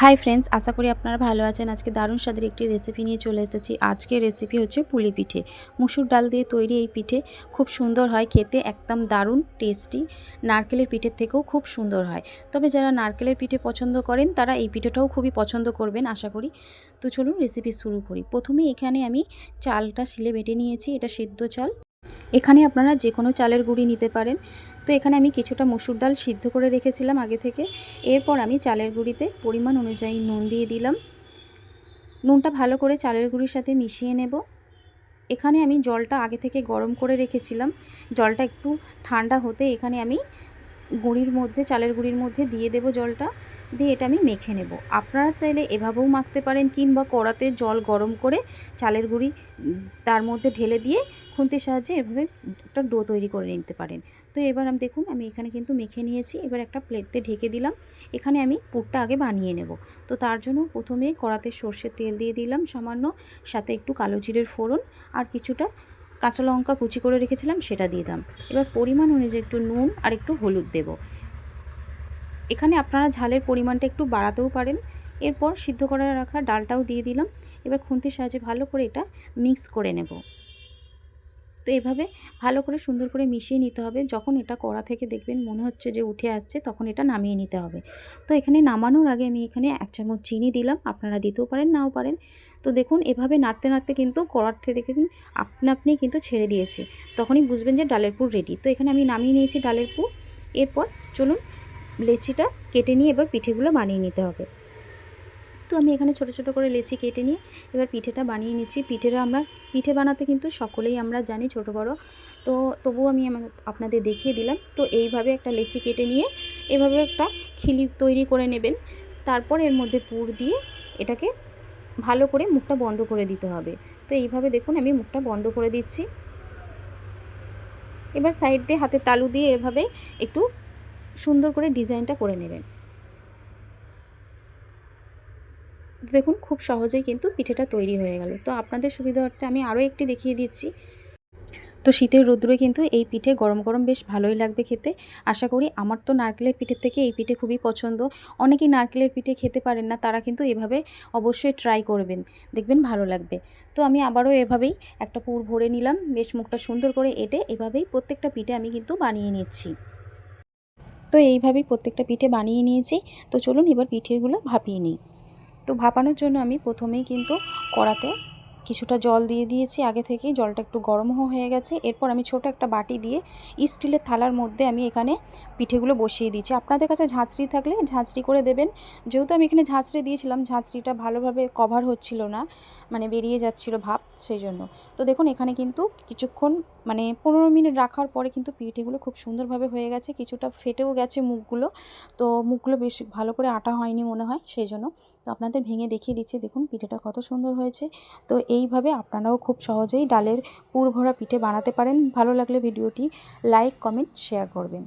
Hi friends আশা করি আপনারা ভালো আছেন। আজকে দারুণ স্বাদের একটি রেসিপি নিয়ে চলে এসেছি। আজকের রেসিপি হচ্ছে পুলি পিঠে। মুসুর ডাল দিয়ে তৈরি এই পিঠে খুব সুন্দর হয়, খেতে একদম দারুণ টেস্টি নারকেলের পিঠের থেকেও খুব সুন্দর হয়। তবে যারা নারকেলের পিঠে পছন্দ করেন, তারা এই পিঠেটাও খুবই পছন্দ করবেন, আশা করি। তো চলুন রেসিপি শুরু করি। প্রথমে এখানে আমি চালটা শিলে বেটে নিয়েছি। এটা সেদ্ধ চাল। এখানে আপনারা যে কোনো চালের গুঁড়ি নিতে পারেন। তো এখানে আমি কিছুটা মসুর ডাল সিদ্ধ করে রেখেছিলাম আগে থেকে। এরপর আমি চালের গুঁড়িতে পরিমাণ অনুযায়ী নুন দিয়ে দিলাম। নুনটা ভালো করে চালের গুঁড়ির সাথে মিশিয়ে নেব। এখানে আমি জলটা আগে থেকে গরম করে রেখেছিলাম। জলটা একটু ঠান্ডা হতে এখানে আমি গুঁড়ির মধ্যে, চালের গুঁড়ির মধ্যে দিয়ে দেব জলটা। দিয়ে এটা আমি মেখে নেব। আপনারা চাইলে এভাবেও মাখতে পারেন কিংবা কড়াতে জল গরম করে চালের গুঁড়ি তার মধ্যে ঢেলে দিয়ে খুন্তির সাহায্যে এভাবে একটা ডো তৈরি করে নিতে পারেন। তো এবার আমি, দেখুন, আমি এখানে কিন্তু মেখে নিয়েছি। এবার একটা প্লেটতে ঢেকে দিলাম। এখানে আমি পুরটা আগে বানিয়ে নেব। তো তার জন্য প্রথমে কড়াতে সর্ষের তেল দিয়ে দিলাম সামান্য, সাথে একটু কালো জিরের ফোড়ন আর কিছুটা কাঁচা লঙ্কা কুচি করে রেখেছিলাম, সেটা দিয়ে দাম এবার পরিমাণ অনুযায়ী একটু নুন আর একটু হলুদ দেব। এখানে আপনারা ঝালের পরিমাণটা একটু বাড়াতেও পারেন। এরপর সিদ্ধ করে রাখা ডালটাও দিয়ে দিলাম। এবার খুন্তির সাহায্যে ভালো করে এটা মিক্স করে নেব। তো এভাবে ভালো করে সুন্দর করে মিশিয়ে নিতে হবে। যখন এটা কড়া থেকে দেখবেন মনে হচ্ছে যে উঠে আসছে, তখন এটা নামিয়ে নিতে হবে। তো এখানে নামানোর আগে আমি এখানে এক চামচ চিনি দিলাম, আপনারা দিতেও পারেন, নাও পারেন। তো দেখুন, এভাবে নাড়তে নাড়তে কিন্তু কড়ার থেকে দেখুন, আপনা আপনি কিন্তু ছেড়ে দিয়েছে। তখনই বুঝবেন যে ডালের পুর রেডি তো এখানে আমি নামিয়ে নিয়েছি ডালের পুর। এরপর চলুন লেচিটা কেটে নিয়ে এবার পিঠেগুলো বানিয়ে নিতে হবে। আমি এখানে ছোট ছোট করে লেচি কেটে নিয়ে এবার পিঠেটা বানিয়ে নিচ্ছি। পিঠেটা আমরা, পিঠে বানাতে কিন্তু সকলেই আমরা জানি ছোট, বড়। তো তবুও আমি আপনাদের দেখিয়ে দিলাম। তো এইভাবে একটা লেচি কেটে নিয়ে এভাবে একটা খিলি তৈরি করে নেবেন। তারপর এর মধ্যে পুর দিয়ে এটাকে ভালো করে মুখটা বন্ধ করে দিতে হবে। তো এইভাবে দেখুন আমি মুখটা বন্ধ করে দিচ্ছি। এবার সাইড দিয়ে হাতে তালু দিয়ে এভাবে একটু সুন্দর করে ডিজাইনটা করে নেবেন। দেখুন, খুব সহজেই কিন্তু পিঠেটা তৈরি হয়ে গেল। তো আপনাদের সুবিধার্থে আমি আরও একটি দেখিয়ে দিচ্ছি। তো শীতের রোদ্রে কিন্তু এই পিঠে গরম গরম বেশ ভালোই লাগবে খেতে। আশা করি আমার তো নারকেলের পিঠের থেকে এই পিঠে খুবই পছন্দ। অনেকেই নারকেলের পিঠে খেতে পারেন না, তারা কিন্তু এভাবে অবশ্যই ট্রাই করবেন। দেখবেন ভালো লাগবে। তো আমি আবারও এভাবেই একটা পুর ভরে নিলাম। বেশ মুখটা সুন্দর করে এটে এভাবেই প্রত্যেকটা পিঠে আমি কিন্তু বানিয়ে নিচ্ছি। তো এইভাবেই প্রত্যেকটা পিঠে বানিয়ে নিয়েছি। তো চলুন এবার পিঠেগুলো ভাপিয়ে নিই। তো ভাপানোর জন্য আমি প্রথমেই কিন্তু কড়াতে কিছুটা জল দিয়ে দিয়েছি। আগে থেকেই জলটা একটু গরম হয়ে গেছে। এরপর আমি ছোট একটা বাটি দিয়ে স্টিলের থালার মধ্যে আমি এখানে পিঠেগুলো বসিয়ে দিয়েছি আপনাদের কাছে ঝাঁঝরি থাকলে ঝাঁঝরি করে দেবেন। যেহেতু আমি এখানে ঝাঁঝরি দিয়েছিলাম, ঝাঁঝরিটা ভালোভাবে কভার হচ্ছিল না মানে বেরিয়ে যাচ্ছিল ভাব সেই জন্য। তো দেখুন, এখানে কিন্তু কিছুক্ষণ মানে পনেরো মিনিট রাখার পরে কিন্তু পিঠেগুলো খুব সুন্দরভাবে হয়ে গেছে, কিছুটা ফেটেও গেছে মুখগুলো। তো মুখগুলো বেশ ভালো করে আটা হয়নি মনে হয় সেই জন্য তো আপনাদের ভেঙে দেখিয়ে দিচ্ছি, দেখুন পিঠেটা কত সুন্দর হয়েছে। তো এইভাবে আপনারাও খুব সহজেই ডালের পুর ভরা পিঠে বানাতে পারেন। ভালো লাগলে ভিডিওটি লাইক, কমেন্ট, শেয়ার করবেন।